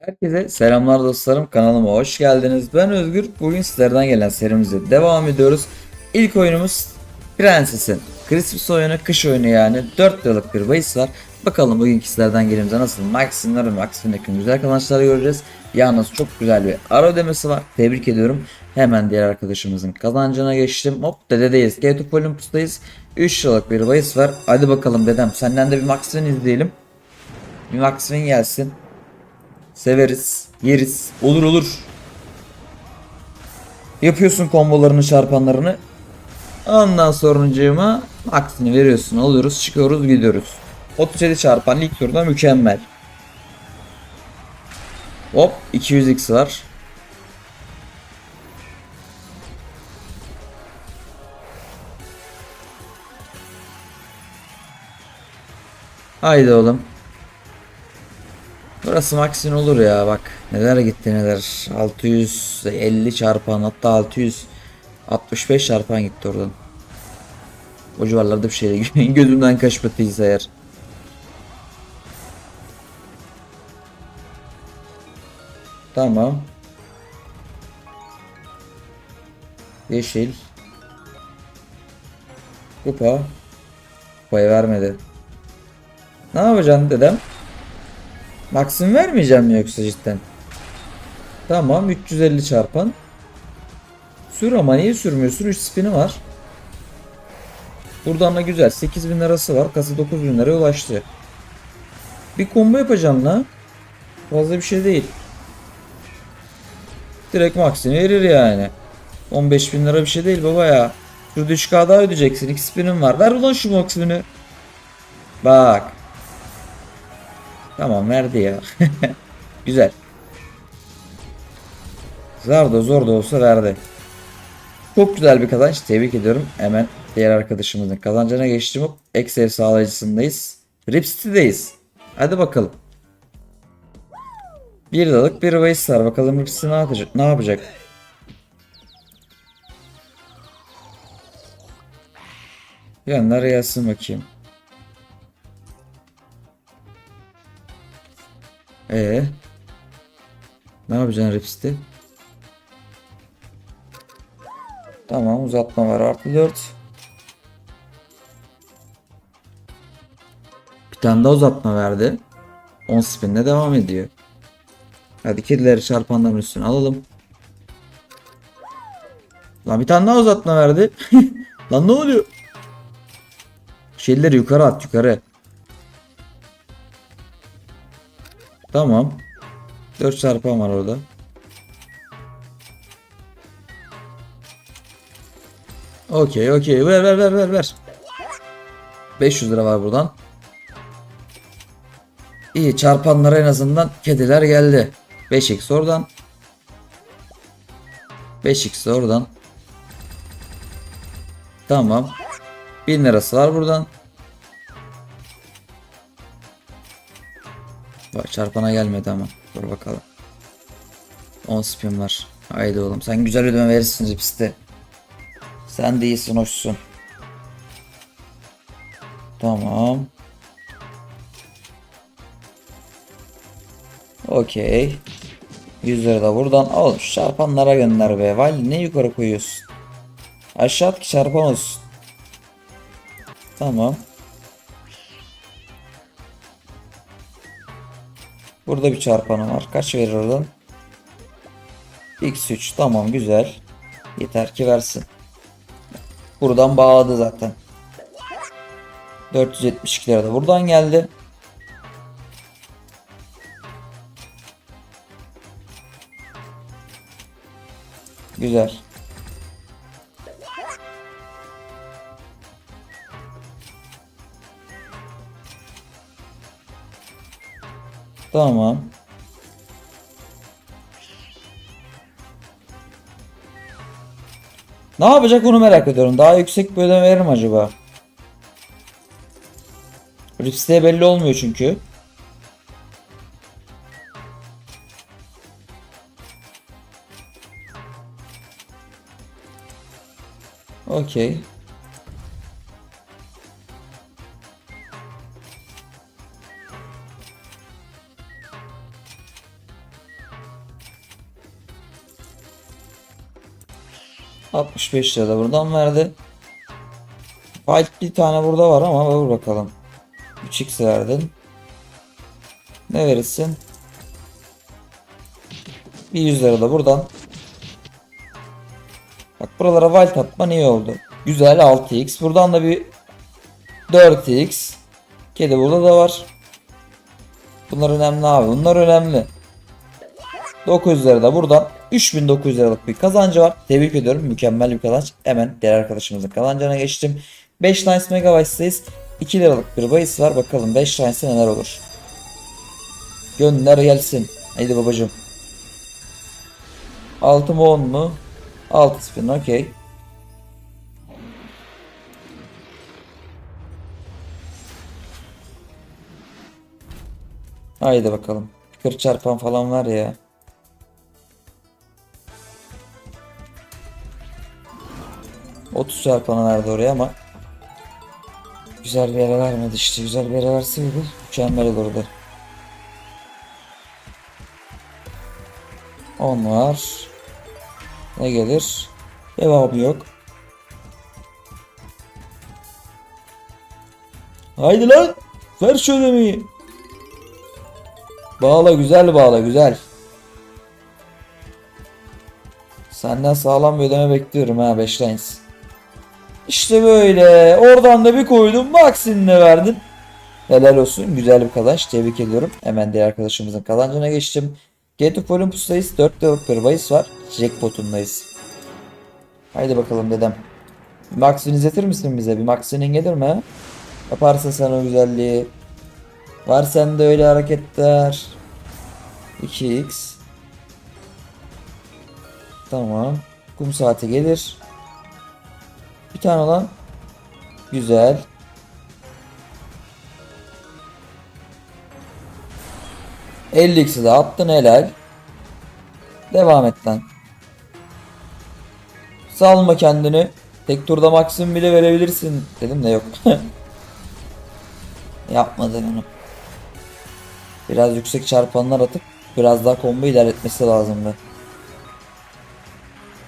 Herkese selamlar dostlarım kanalıma hoş geldiniz. Ben Özgür. Bugün sizlerden gelen serimize devam ediyoruz. İlk oyunumuz Prenses'in Christmas oyunu, kış oyunu yani 4 yıllık bir bahis var. Bakalım bugünkü sizlerden gelimize nasıl Maximler ve Maxim'deki güzel kazançları göreceğiz. Yalnız çok güzel bir ara ödemesi var. Tebrik ediyorum. Hemen diğer arkadaşımızın kazancına geçtim. Hop dededeyiz. G2 Olympus'tayız. 3 yıllık bir bahis var. Hadi bakalım dedem senden de bir Maxim izleyelim. Bir Maxim gelsin. Severiz, yeriz. Olur olur. Yapıyorsun kombolarını çarpanlarını. Ondan sonracığıma aksini veriyorsun. Alıyoruz, çıkıyoruz, gidiyoruz. 37 çarpan ilk turda mükemmel. Hop 200x var. Haydi oğlum. Burası maksin olur ya bak. Neler gitti neler. 650 çarpan hatta 665 çarpan gitti oradan. O civarlarda bir şey gözümden kaçmadıysa eğer. Tamam. Yeşil. Kupa. Kupayı vermedi. Ne yapacaksın dedem? Maksim vermeyeceğim mi yoksa cidden? Tamam 350 çarpan. Sür ama niye sürmüyorsun? 3 spini var. Buradan da güzel. 8000 lirası var. Kasa 9000 liraya ulaştı. Bir combo yapacağım la. Fazla bir şey değil. Direkt maksim verir yani. 15 bin lira bir şey değil baba ya. Şurada 3K daha ödeyeceksin. 2 spinim var. Ver ulan şu maksimini. Bak. Tamam verdi ya. Güzel. Zar da zor da olsa verdi. Çok güzel bir kazanç. Tebrik ediyorum. Hemen diğer arkadaşımızın kazancına geçtim. Excel sağlayıcısındayız. Rip City'deyiz. Hadi bakalım. Bir dalık bir Vice var. Bakalım Rip City ne yapacak? Ne yapacak? Yanlar gelsin bakayım. Ee, ne yapacaksın Rips'te? Tamam uzatma var artı 4. Bir tane daha uzatma verdi. 10 spinle devam ediyor. Hadi kedileri çarpanların üstüne alalım. Lan bir tane daha uzatma verdi. Lan ne oluyor? Şeyleri yukarı at yukarı. Tamam. 4 çarpan var orada. Okey okey ver ver ver ver ver. 500 lira var buradan. İyi çarpanlara en azından kediler geldi. 5x oradan. 5x oradan. Tamam. 1000 lirası var buradan. Çarpana gelmedi ama. Dur bakalım. 10 spin var. Haydi oğlum sen güzel ödeme verirsin Rips'te. Sen de iyisin hoşsun. Tamam. Okey. 100 lira da buradan al. Çarpanlara gönder be. Vali ne yukarı koyuyorsun? Aşağı at ki çarpan olsun. Tamam. Burada bir çarpanı var. Kaç verir oradan? X3 tamam güzel. Yeter ki versin. Buradan bağladı zaten. 472 lira da buradan geldi. Güzel. Tamam. Ne yapacak onu merak ediyorum. Daha yüksek bir ödeme verir acaba? Rips'te belli olmuyor çünkü. Okey. 65 lira da buradan verdi. Fight bir tane burada var ama vur bakalım. 3x verdin. Ne verirsin? Bir 100 lira da buradan. Bak buralara wild atman iyi oldu. Güzel 6x. Buradan da bir 4x. Kedi burada da var. Bunlar önemli abi. Bunlar önemli. 900 lira da buradan 3900 liralık bir kazancı var. Tebrik ediyorum. Mükemmel bir kazanç. Hemen diğer arkadaşımızın kazancına geçtim. 5 Nice Megabytes'tayız. 2 liralık bir bahis var. Bakalım 5 Nice'e neler olur. Gönder gelsin. Haydi babacım. 6 mı 10 mu? 6 spin okey. Haydi bakalım. 40 çarpan falan var ya. Otuz çarpanı verdi oraya ama güzel bir yere vermedi işte. Güzel bir yere verseydi mükemmel olurdu. 10 var. Ne gelir? Devamı yok. Haydi lan. Ver şu ödemeyi. Bağla güzel bağla güzel. Senden sağlam bir ödeme bekliyorum ha 5 lines. İşte böyle. Oradan da bir koydum. Maksimine verdin. Helal olsun. Güzel bir kazanç. Tebrik ediyorum. Hemen diğer arkadaşımızın kazancına geçtim. Get of Olympus'tayız. 4 liralık bir bahis var. Jackpot'undayız. Haydi bakalım dedem. Bir Maxwin izletir misin bize? Bir Maxwin'in gelir mi? Yaparsın sen o güzelliği. Var sende öyle hareketler. 2x. Tamam. Kum saati gelir. Bir tane lan. Güzel. Elli x'i de attın helal. Devam et lan. Salma kendini. Tek turda maksimum bile verebilirsin dedim de yok. Yapmadın onu. Biraz yüksek çarpanlar atıp biraz daha combo ilerletmesi lazımdı.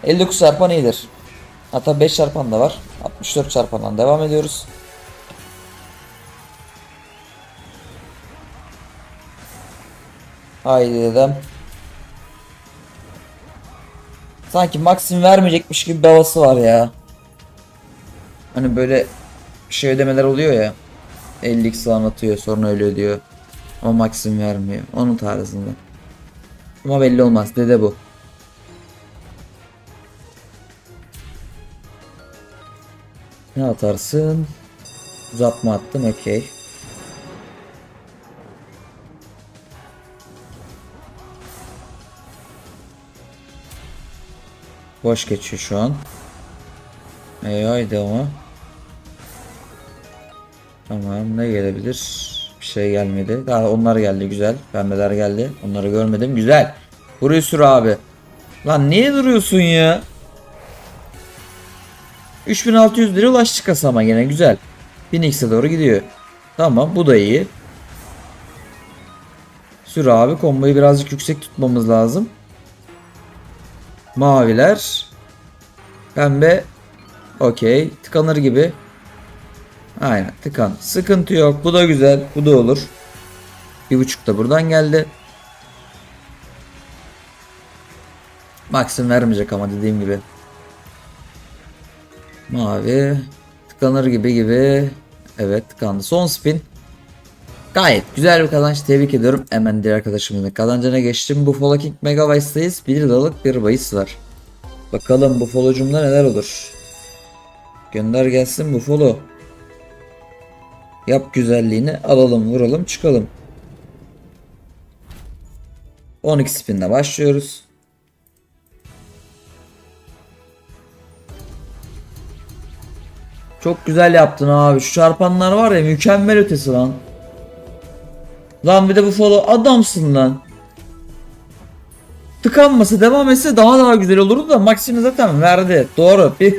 59 çarpan iyidir. Hatta 5 çarpan da var. 64 çarpandan devam ediyoruz. Haydi dedem. Sanki maksim vermeyecekmiş gibi bir havası var ya. Hani böyle şey ödemeler oluyor ya. 50x anlatıyor sonra öyle ödüyor. Ama maksim vermiyor. Onun tarzında. Ama belli olmaz. Dede bu. Ne atarsın? Uzatma attım. Okey. Boş geçiyor şu an. Ey haydi ama. Tamam ne gelebilir? Bir şey gelmedi. Daha onlar geldi güzel. Pembeler geldi. Onları görmedim. Güzel. Burayı sür abi. Lan niye duruyorsun ya? 3600 lira ulaştık kasama gene güzel. 1000x'e doğru gidiyor. Tamam bu da iyi. Sür abi komboyu birazcık yüksek tutmamız lazım. Maviler. Pembe. Okey. Tıkanır gibi. Aynen tıkan. Sıkıntı yok. Bu da güzel. Bu da olur. Bir buçuk da buradan geldi. Maksim vermeyecek ama dediğim gibi. Mavi. Tıkanır gibi gibi. Evet tıkandı. Son spin. Gayet güzel bir kazanç. Tebrik ediyorum. Hemen diğer arkadaşımızın kazancına geçtim. Buffalo King Megabytes'tayız. 1 liralık bir bahis var. Bakalım Buffalo'cumda neler olur. Gönder gelsin Buffalo. Yap güzelliğini alalım vuralım çıkalım. 12 spinle başlıyoruz. Çok güzel yaptın abi. Şu çarpanlar var ya mükemmel ötesi lan. Lan bir de bu follow adamsın lan. Tıkanması devam etse daha daha güzel olurdu da Maxim'i zaten verdi. Doğru. Bir,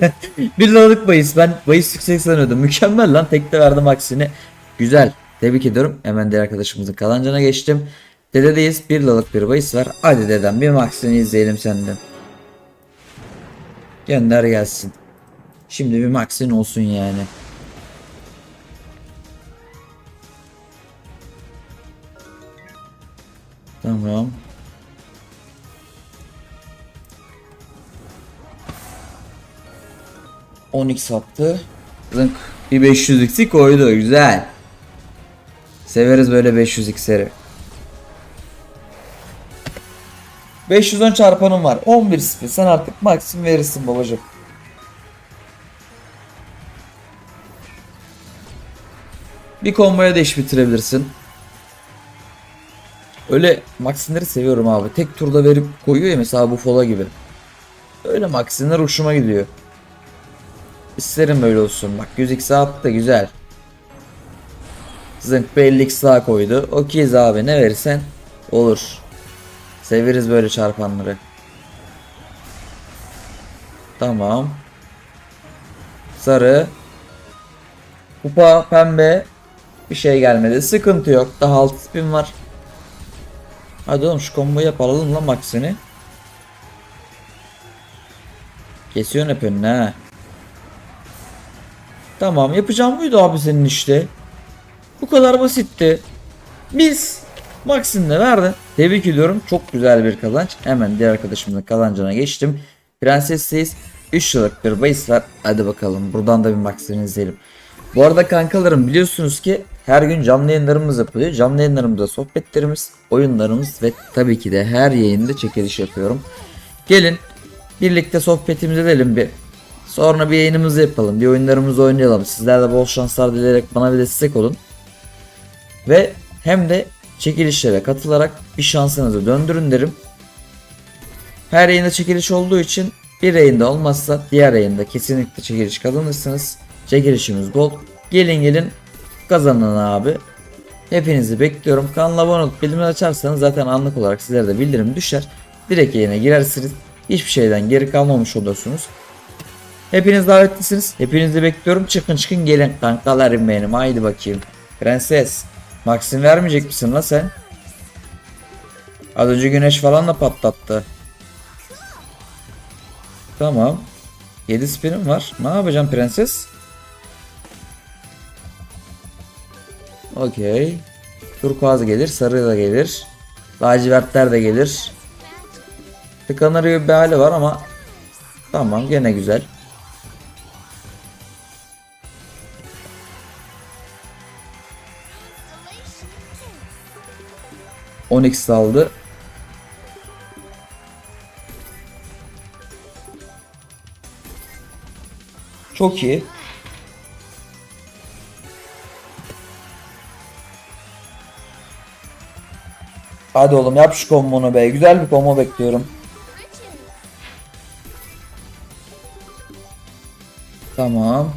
bir liralık bahis. Ben bahis yüksek sanıyordum. Mükemmel lan. Tekte verdi Maxim'i. Güzel. Tebrik ediyorum. Hemen diğer arkadaşımızın kazancına geçtim. Dededeyiz. Bir liralık bir bahis var. Hadi dedem bir Maxim'i izleyelim senden. Gönder gelsin. Şimdi bir Max'in olsun yani. Tamam. Onyx attı. Zınk. Bir 500x'i koydu. Güzel. Severiz böyle 500x'leri. 510 çarpanım var. 11 spin. Sen artık maksimum verirsin babacım. Bir komboya da iş bitirebilirsin. Öyle maksimleri seviyorum abi. Tek turda verip koyuyor ya mesela bu fola gibi. Öyle maksimler hoşuma gidiyor. İsterim böyle olsun. Bak 100x attı güzel. Zınk bir 50x daha koydu. Okeyiz abi ne verirsen olur. Severiz böyle çarpanları. Tamam. Sarı. Kupa pembe. Bir şey gelmedi. Sıkıntı yok. Daha 6 spin var. Hadi oğlum şu komboyu yapalım lan maksini. Kesiyorsun hep önüne ha. Tamam yapacağım buydu abi senin işte. Bu kadar basitti. Biz Max'in de verdin. Tebrik ediyorum. Çok güzel bir kazanç. Hemen diğer arkadaşımızın kazancına geçtim. Prensesseyiz. 3 yıllık bir bahis var. Hadi bakalım. Buradan da bir Max'ini izleyelim. Bu arada kankalarım biliyorsunuz ki her gün canlı yayınlarımız yapılıyor. Canlı yayınlarımızda sohbetlerimiz, oyunlarımız ve tabii ki de her yayında çekiliş yapıyorum. Gelin birlikte sohbetimizi edelim bir. Sonra bir yayınımızı yapalım. Bir oyunlarımızı oynayalım. Sizler de bol şanslar dileyerek bana bir destek olun. Ve hem de çekilişlere katılarak bir şansınızı döndürün derim. Her yayında çekiliş olduğu için bir yayında olmazsa diğer yayında kesinlikle çekiliş kazanırsınız. Çekilişimiz bol. Gelin gelin kazanın abi. Hepinizi bekliyorum. Kanala abone olup bildirimleri açarsanız zaten anlık olarak sizlere de bildirim düşer. Direkt yayına girersiniz. Hiçbir şeyden geri kalmamış olursunuz. Hepiniz davetlisiniz. Hepinizi bekliyorum. Çıkın çıkın gelin kankalarım benim. Haydi bakayım. Prenses. Maxim vermeyecek misin la sen? Az önce güneş falan da patlattı. Tamam. 7 spinim var. Ne yapacağım prenses? Okey. Turkuaz gelir. Sarı da gelir. Lacivertler de gelir. Tıkanır bir hali var ama Tamam gene güzel. Onyx aldı. Çok iyi. Hadi oğlum yap şu kombonu be. Güzel bir combo bekliyorum. Tamam.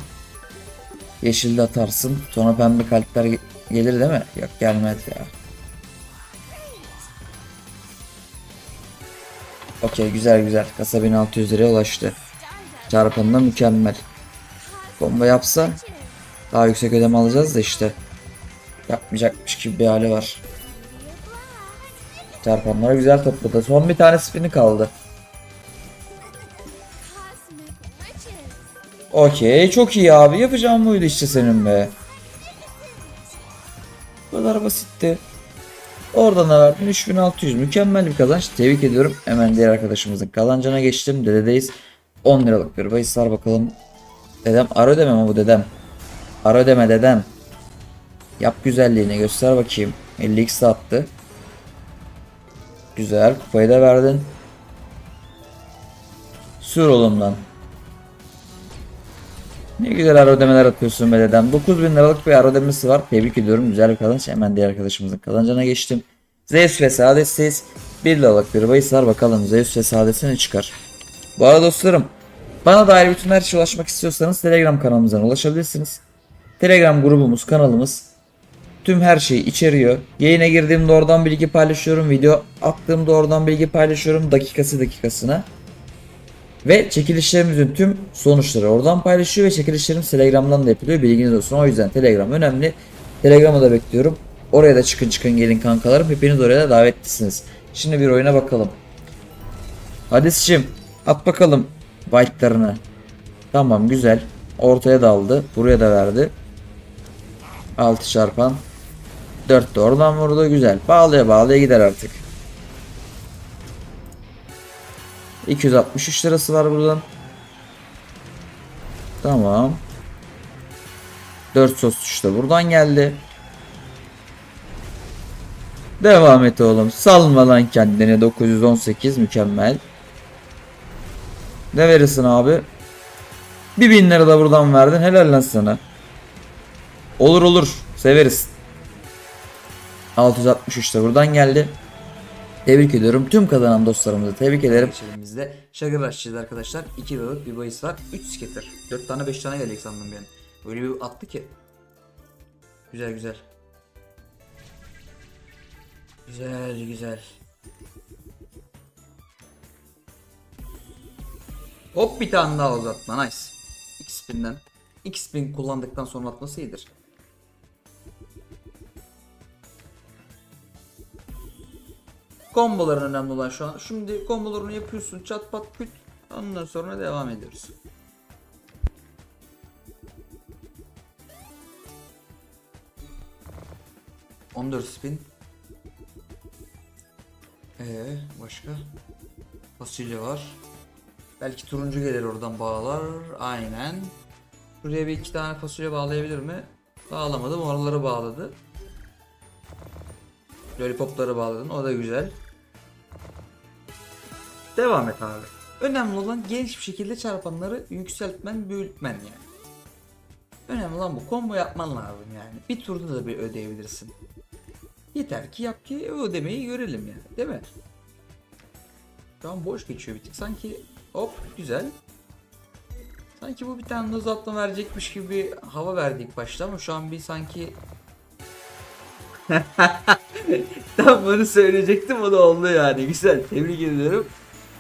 Yeşilde atarsın. Sonra pembe kalpler ge- gelir değil mi? Yok gelmez ya. Okey güzel güzel. Kasa 1600 liraya ulaştı. Çarpanında mükemmel. Bomba yapsa daha yüksek ödeme alacağız da işte. Yapmayacakmış gibi bir hali var. Çarpanlara güzel topladı. Son bir tane spini kaldı. Okey çok iyi abi. Yapacağım buydu işte senin be. Bu kadar basitti. Oradan da verdin 3600 mükemmel bir kazanç. Tebrik ediyorum. Hemen diğer arkadaşımızın kazancına geçtim. Dededeyiz. 10 liralık bir bahis var bakalım. Dedem ara ödeme mi bu dedem? Ara ödeme dedem. Yap güzelliğini göster bakayım. 50x attı. Güzel kupayı da verdin. Sür oğlumdan. Ne güzel ara ödemeler atıyorsun be dedem. 9000 liralık bir ara ödemesi var. Tebrik ediyorum. Güzel bir kazanç. Hemen diğer arkadaşımızın kazancına geçtim. Zeus ve Saadet'siz 1 liralık bir bahis var. Bakalım Zeus ve Saadet'e ne çıkar. Bu arada dostlarım bana dair bütün her şeye ulaşmak istiyorsanız Telegram kanalımızdan ulaşabilirsiniz. Telegram grubumuz, kanalımız tüm her şeyi içeriyor. Yayına girdiğimde oradan bilgi paylaşıyorum. Video attığımda oradan bilgi paylaşıyorum. Dakikası dakikasına. Ve çekilişlerimizin tüm sonuçları oradan paylaşıyor ve çekilişlerimiz Telegram'dan da yapılıyor. Bilginiz olsun. O yüzden Telegram önemli. Telegram'ı da bekliyorum. Oraya da çıkın çıkın gelin kankalarım. Hepiniz oraya da davetlisiniz. Şimdi bir oyuna bakalım. Hadis'cim at bakalım. White'larını. Tamam güzel. Ortaya daldı. Buraya da verdi. 6 çarpan. 4 de oradan vurdu. Güzel. Bağlaya bağlaya gider artık. 263 lirası var buradan. Tamam. 4 sos işte buradan geldi. Devam et oğlum. Salma lan kendini. 918 mükemmel. Ne verirsin abi? Bir bin lira da buradan verdin. Helal lan sana. Olur olur. Severiz. 663 de buradan geldi. Tebrik ediyorum. Tüm kazanan dostlarımızı tebrik ederim. Bizde şagır açacağız arkadaşlar. 2 liralık bir bahis var. 3 skater. 4 tane 5 tane gelecek sandım ben. Öyle bir attı ki. Güzel güzel. Güzel güzel. Hop bir tane daha uzatma nice. X spin'den. X spin kullandıktan sonra atması iyidir. Komboların önemli olan şu an. Şimdi kombolarını yapıyorsun çat pat küt. Ondan sonra devam ediyoruz. On dört spin. Ee başka? Fasulye var. Belki turuncu gelir oradan bağlar. Aynen. Buraya bir iki tane fasulye bağlayabilir mi? Bağlamadım. Oraları bağladı. Lollipopları bağladın. O da güzel. Devam et abi. Önemli olan geniş bir şekilde çarpanları yükseltmen, büyütmen yani. Önemli olan bu. Combo yapman lazım yani. Bir turda da bir ödeyebilirsin. Yeter ki yap ki ödemeyi görelim yani. Değil mi? Şu an boş geçiyor bir tık. Sanki hop güzel. Sanki bu bir tane de uzatma verecekmiş gibi bir hava verdi ilk başta ama şu an bir sanki Tam bunu söyleyecektim o da oldu yani. Güzel. Tebrik ediyorum.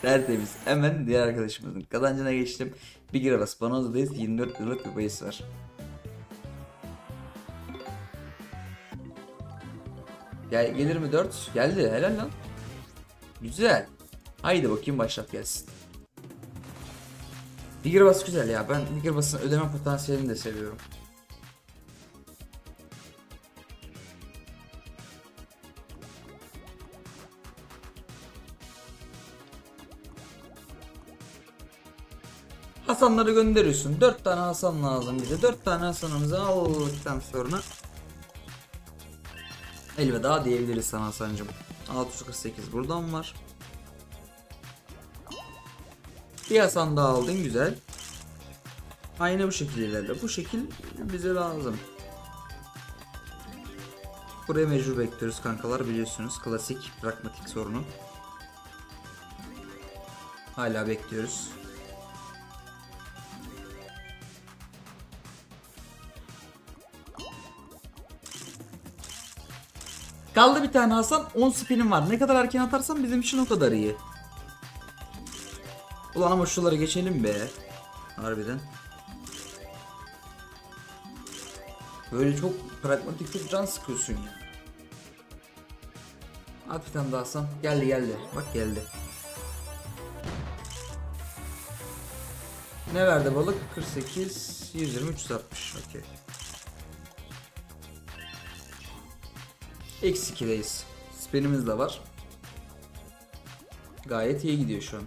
Tertemiz. Hemen diğer arkadaşımızın kazancına geçtim. Bir gira Spanoza'dayız. 24 liralık bir bahis var. Gel, gelir mi 4? Geldi. Helal lan. Güzel. Haydi bakayım başlat gelsin. Biggerbus güzel ya. Ben Biggerbus'ın ödeme potansiyelini de seviyorum. Hasanları gönderiyorsun. 4 tane Hasan lazım bize. 4 tane Hasan'ımızı aldıktan sonra elveda diyebiliriz sana Hasan'cım. 648 buradan var. Bir Hasan daha aldın güzel. Aynı bu şekilde ilerle. Bu şekil bize lazım. Buraya mecbur bekliyoruz kankalar biliyorsunuz. Klasik pragmatik sorunu. Hala bekliyoruz. Kaldı bir tane Hasan 10 spinim var. Ne kadar erken atarsan bizim için o kadar iyi. Ulan ama şuraları geçelim be. Harbiden. Böyle çok pragmatik çok can sıkıyorsun ya. At bir tane daha Hasan. Geldi geldi. Bak geldi. Ne verdi balık? 48, 120, 360. Okey. Eksi 2'deyiz. Spinimiz de var. Gayet iyi gidiyor şu an.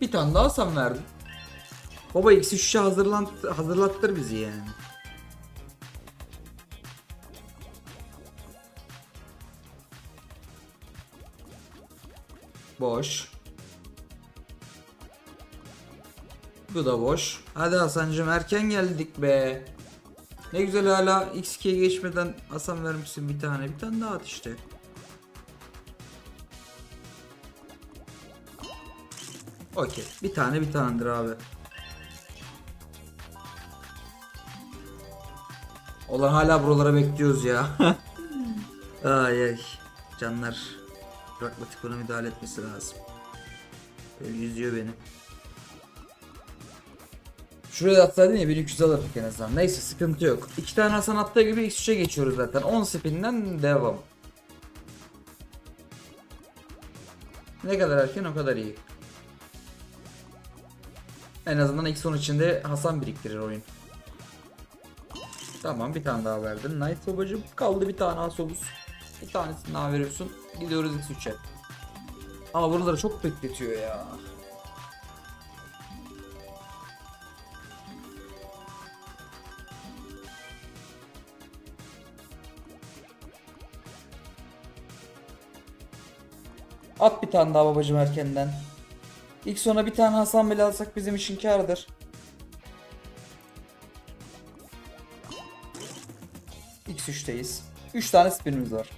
Bir tane daha sen verdin. Baba eksi 3'e hazırlan hazırlattır bizi yani. Boş. Bu da boş. Hadi Hasan'cım erken geldik be. Ne güzel hala X2'ye geçmeden Hasan vermişsin bir tane. Bir tane daha at işte. Okey. Bir tane bir tanedir abi. Olan hala buralara bekliyoruz ya. ay ay. Canlar. Pragmatik ona müdahale etmesi lazım. Böyle yüzüyor beni. Şuraya atsaydın ya 1200 alırdık en azından. Neyse sıkıntı yok. İki tane Hasan attığı gibi X3'e geçiyoruz zaten. 10 spinden devam. Ne kadar erken o kadar iyi. En azından ilk son içinde Hasan biriktirir oyun. Tamam bir tane daha verdin. Night babacım kaldı bir tane Asobus. Bir tanesini daha veriyorsun. Gidiyoruz X3'e. Ama buraları çok bekletiyor ya. At bir tane daha babacım erkenden. İlk sona bir tane Hasan bile alsak bizim için kârdır. X3'teyiz. 3 tane spinimiz var.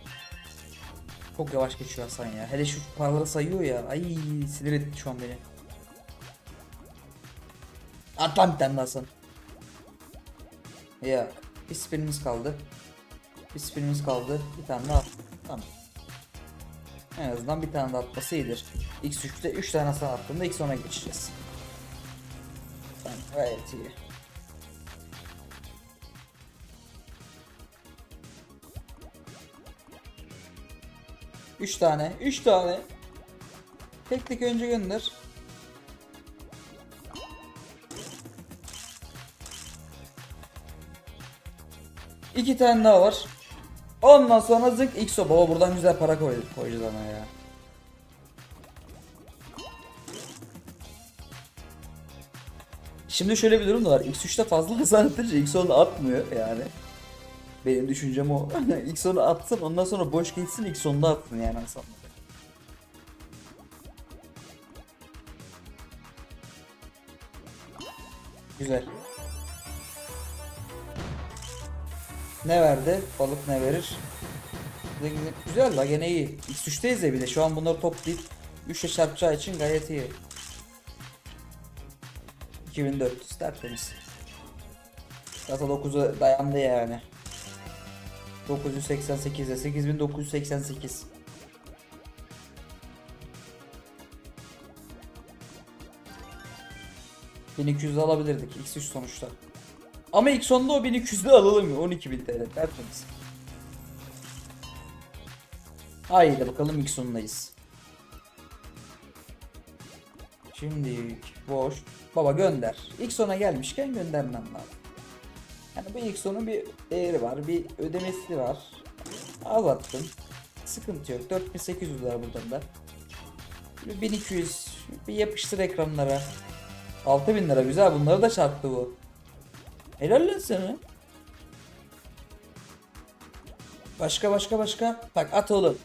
Çok yavaş geçiyor Hasan ya. Hele şu paraları sayıyor ya. Ay sinir etti şu an beni. At lan bir tane Hasan. Ya bir spinimiz kaldı. Bir spinimiz kaldı. Bir tane daha. Tamam. En azından bir tane de atması iyidir. X3'te 3 tane Hasan attığında X ona geçeceğiz. Tamam, gayet iyi. Üç tane, üç tane. Tek tek önce gönder. İki tane daha var. Ondan sonra zık XO. Baba buradan güzel para koy koyacağız ama ya. Şimdi şöyle bir durum da var. X3'te fazla hasar atınca X10'u atmıyor yani. Benim düşüncem o. X10'u atsın ondan sonra boş geçsin X10'da atsın yani hasarları. Güzel. Ne verdi? Balık ne verir? Güzel la gene iyi. X3'teyiz ya bir de şu an bunları toplayıp 3'e çarpacağı için gayet iyi. 2400 tertemiz. Kasa 9'a dayandı yani. 988'e 8988. ...1200 alabilirdik X3 sonuçta. Ama ilk sonunda o 1200'de alalım ya 12.000 TL tertemiz. Haydi bakalım ilk sonundayız. Şimdi boş. Baba gönder. İlk sona gelmişken göndermem lazım. Yani bu ilk sonun bir değeri var, bir ödemesi var. Az attım. Sıkıntı yok. 4800 var buradan da. Bir 1200 bir yapıştır ekranlara. 6000 lira güzel bunları da çarptı bu. Helal lan sana. Başka başka başka. Bak at oğlum.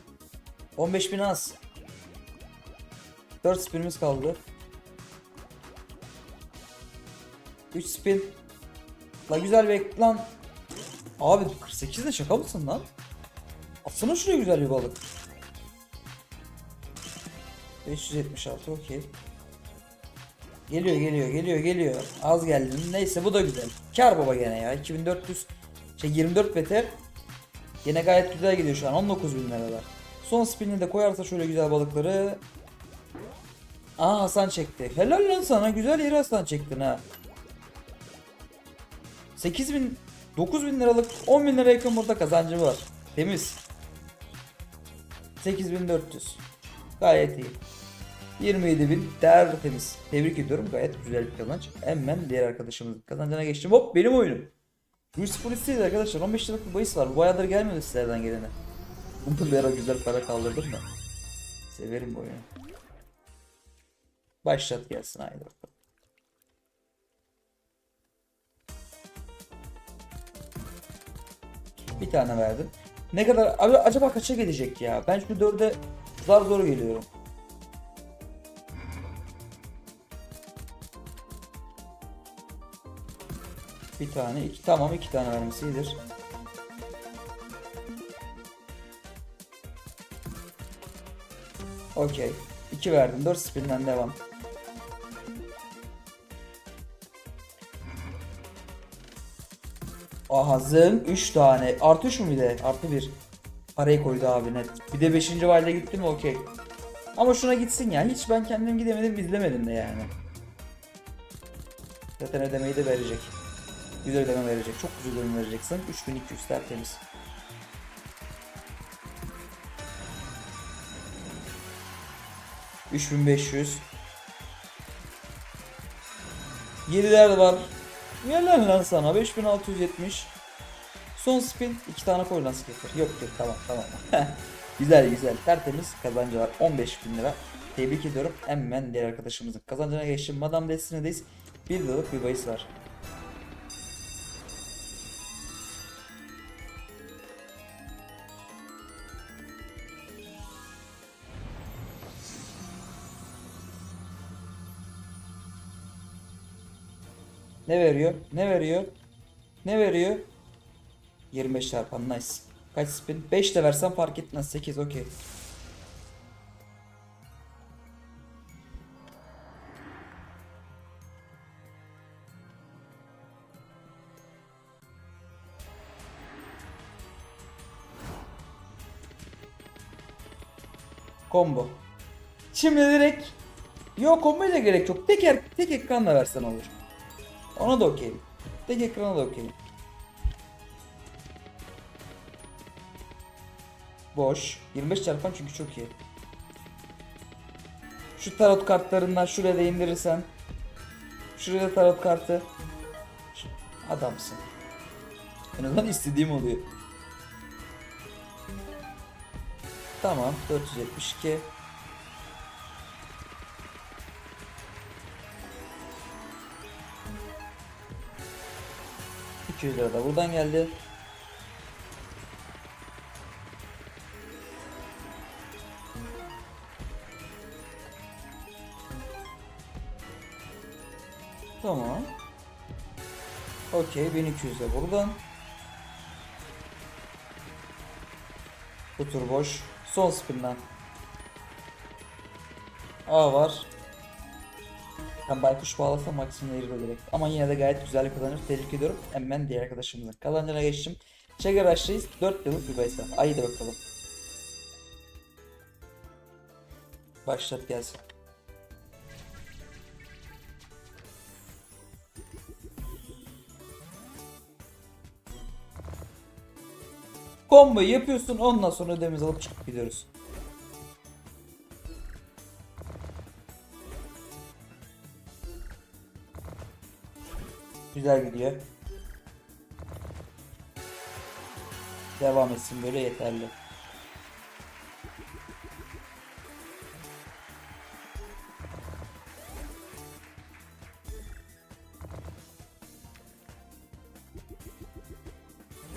15 bin az. 4 spinimiz kaldı. 3 spin. La güzel bir lan. Abi 48 de şaka mısın lan? Atsana şuraya güzel bir balık. 576 okey. Geliyor geliyor geliyor geliyor. Az geldi. Neyse bu da güzel. Kar baba gene ya. 2400 şey 24 beter. Yine gayet güzel gidiyor şu an. 19 bin liralar. Son spinini de koyarsa şöyle güzel balıkları. Aa Hasan çekti. Helal lan sana. Güzel yere Hasan çektin ha. 8 bin 9 bin liralık 10 bin lira yakın burada kazancı var. Temiz. 8400. Gayet iyi. 27 bin tertemiz. Tebrik ediyorum. Gayet güzel bir kazanç. Hemen diğer arkadaşımızın kazancına geçtim. Hop benim oyunum. 1-0 isteyiz arkadaşlar. 15 liralık bir bahis var. Bu bayağıdır gelmedi sizlerden gelene. Bunu bir ara güzel para kaldırdım da. Severim bu oyunu. Başlat gelsin haydi bakalım. Bir tane verdim. Ne kadar abi acaba kaça gelecek ya? Ben şu dörde zar zor geliyorum. Bir tane, iki tamam iki tane vermesi iyidir. Okey. 2 verdim. 4 spinden devam. Aha zın 3 tane. Artı 3 mü bir de? Artı 1. Parayı koydu abi net. Bir de 5. valide gitti mi okey. Ama şuna gitsin ya. Hiç ben kendim gidemedim izlemedim de yani. Zaten ödemeyi de verecek. Güzel ödeme verecek. Çok güzel ödeme vereceksin. 3200 tertemiz. 3500 7'ler var. Helal lan sana 5670 Son spin iki tane koy nasıl getir? Yok yok tamam tamam. güzel güzel tertemiz kazancı var 15 bin lira. Tebrik ediyorum. Hemen diğer arkadaşımızın kazancına geçtim. Madame Destiny'deyiz. Bir liralık bir bahis var. Ne veriyor? Ne veriyor? Ne veriyor? 25 çarpan nice. Kaç spin? 5 de versen fark etmez. 8 okey. Combo. Şimdi direkt Yok combo'ya da gerek yok. Tek, er, tek ekranla versen olur. Ona da okey. Tek ekrana da okey. Boş. 25 çarpan çünkü çok iyi. Şu tarot kartlarından şuraya da indirirsen. Şuraya da tarot kartı. Adamsın. En azından istediğim oluyor. Tamam 472. ...200 lira da buradan geldi. Tamam. Okey 1200 de buradan. Bu tur boş. Son spinden. A var. Ben baykuş bağlasam maksimum erir direkt. Ama yine de gayet güzel kazanır. Tebrik ediyorum. Hemen diğer arkadaşımızın kazancına geçtim. Çeker açtayız. 4 yıllık bir bahis var. Haydi bakalım. Başlat gelsin. Komboyu yapıyorsun ondan sonra ödememizi alıp çıkıp gidiyoruz. Güzel gidiyor. Devam etsin böyle yeterli.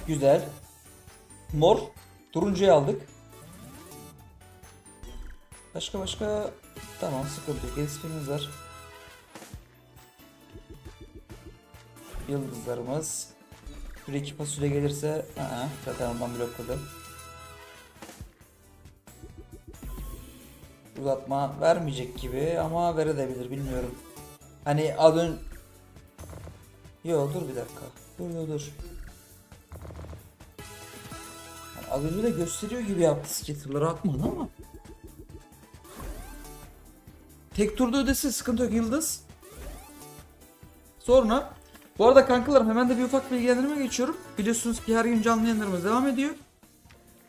Güzel. Mor. Turuncuyu aldık. Başka başka tamam sıkıntı yok. Gelişmemiz var. Yıldızlarımız. Bir iki fasulye gelirse aa, zaten ondan blokladım. Uzatma vermeyecek gibi ama verebilir bilmiyorum. Hani az ön... Yo dur bir dakika. Dur dur dur. Az önce de gösteriyor gibi yaptı skitterları atmadı ama. Tek turda ödesin sıkıntı yok yıldız. Sonra bu arada kankalarım hemen de bir ufak bilgilendirme geçiyorum. Biliyorsunuz ki her gün canlı yayınlarımız devam ediyor.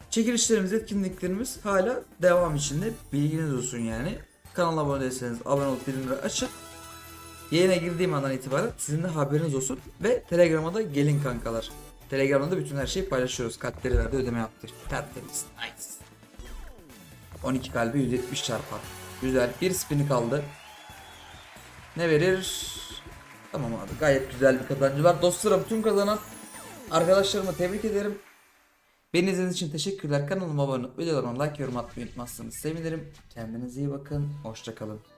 Çekilişlerimiz, etkinliklerimiz hala devam içinde. Bilginiz olsun yani. Kanala abone değilseniz abone olup bildirimleri açın. Yayına girdiğim andan itibaren sizin de haberiniz olsun. Ve Telegram'a da gelin kankalar. Telegram'da da bütün her şeyi paylaşıyoruz. Kalpleri verdi ödeme yaptır. Tertemiz. Nice. 12 kalbi 170 çarpar. Güzel. Bir spini kaldı. Ne verir? Tamam abi gayet güzel bir kazancı var. Dostlarım tüm kazanan arkadaşlarımı tebrik ederim. Beni izlediğiniz için teşekkürler. Kanalıma abone videolarıma like yorum atmayı unutmazsanız sevinirim. Kendinize iyi bakın. Hoşçakalın.